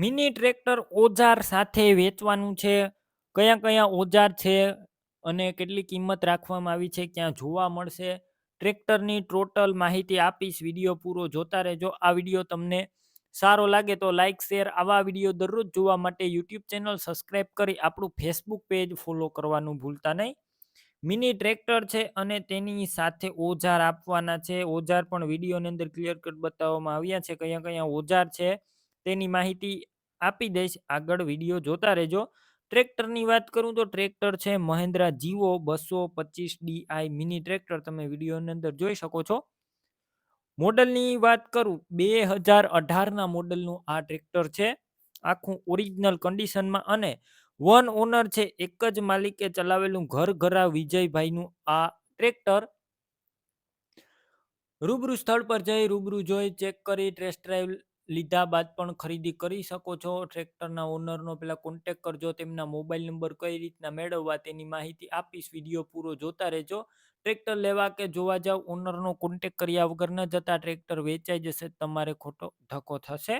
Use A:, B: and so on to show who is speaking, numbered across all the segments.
A: Mini tractor ઓજાર સાથે વેચવાનું છે? કયા કયા ઓજાર છે અને કેટલી કિંમત રાખવામાં આવી છે? ક્યાં જોવા મળશે? ટ્રેક્ટરની ટોટલ માહિતી આપીશ. વીડિયો પૂરો જોતા રહેજો. આ વીડિયો તમને સારો લાગે તો લાઇક શેર, આવા વીડિયો દરરોજ જોવા માટે યુટ્યુબ ચેનલ સબસ્ક્રાઈબ કરી આપણું ફેસબુક પેજ ફોલો કરવાનું ભૂલતા નહીં. મિની ટ્રેક્ટર છે અને તેની સાથે ઓજાર આપવાના છે. ઓજાર પણ વિડીયોની અંદર ક્લિયર કટ બતાવવામાં આવ્યા છે. કયા કયા ઓજાર છે તેની માહિતી આપી દઈશ. આગળ વીડિયો જોતા રહેજો. ટ્રેક્ટરની વાત કરું તો ટ્રેક્ટર છે મહેન્દ્રા જીવો બસો પચીસ ડીઆઈ મિની ટ્રેક્ટર. તમે વિડીયોની અંદર જોઈ શકો છો. મોડલની વાત કરું, બે હજાર અઢારના મોડલનું આ ટ્રેક્ટર છે. આખું ઓરિજિનલ કન્ડિશનમાં અને વન ઓનર છે. એક જ માલિકે ચલાવેલું ઘર ઘરા વિજયભાઈનું આ ટ્રેક્ટર. રૂબરૂ સ્થળ પર જઈ રૂબરૂ જોઈ, ચેક કરી, ટેસ્ટ ડ્રાઈવ લીધા બાદ પણ ખરીદી કરી શકો છો. ટ્રેક્ટરના ઓનરનો પેલા કોન્ટેક કરજો, તેમના મોબાઈલ નંબર કઈ રીતના મેળવવા તેની માહિતી આપીશ. વીડિયો પૂરો જોતા રહેજો. ટ્રેક્ટર લેવા કે જોવા જાવ, ઓનરનો કોન્ટેક કર્યા વગર ન જતા ટ્રેક્ટર વેચાઈ જશે, તમારે ખોટો ધક્કો થશે.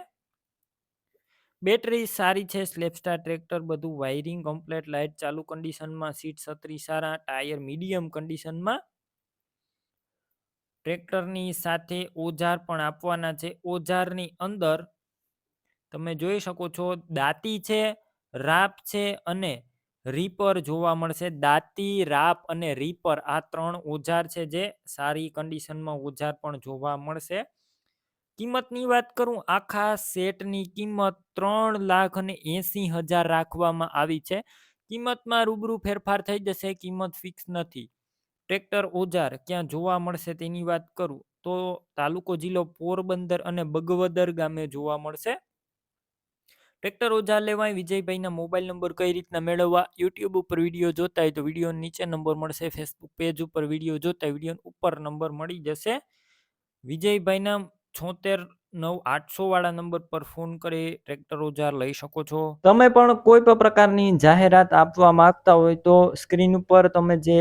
A: બેટરી સારી છે સ્લેપસ્ટાર ટ્રેક્ટર, બધું વાયરિંગ કમ્પ્લેટ લાઇટ ચાલુ કન્ડિશનમાં સીટ છત્રી સારા ટાયર મીડિયમ કન્ડિશનમાં ટ્રેક્ટરની સાથે ઓજાર પણ આપવાના છે. ઓજારની અંદર તમે જોઈ શકો છો, દાંતી છે, રાપ છે અને રીપર જોવા મળશે. દાંતી, રાપ અને રીપર આ ત્રણ ઓજાર છે જે સારી કન્ડિશનમાં ઓજાર પણ જોવા મળશે. કિંમતની વાત કરું, આખા સેટની કિંમત ત્રણ લાખ અને એંસી હજાર રાખવામાં આવી છે. કિંમતમાં રૂબરૂ ફેરફાર થઈ જશે, કિંમત ફિક્સ નથી. ટ્રેક્ટર ઓજાર ક્યાં જોવા મળશે તેની વાત કરું, તો તાલુકો જિલ્લો પોરબંદર અને બગવદર ગામે જોવા મળશે. ટ્રેક્ટર ઓજાર લેવાય વિજયભાઈના મોબાઈલ નંબર કઈ રીતના મેળવવા, યુટ્યુબ ઉપર વીડિયો જોતા હોય તો વીડિયો નીચે નંબર મળશે, ફેસબુક પેજ ઉપર વીડિયો જોતા વીડિયો ઉપર નંબર મળી જશે. વિજયભાઈના છોતેર નવ આઠસો વાળા નંબર પર ફોન કરી ટ્રેક્ટર ઓજાર લઈ શકો છો. તમે પણ કોઈ પણ પ્રકારની જાહેરાત આપવા માંગતા હોય તો સ્ક્રીન ઉપર તમે જે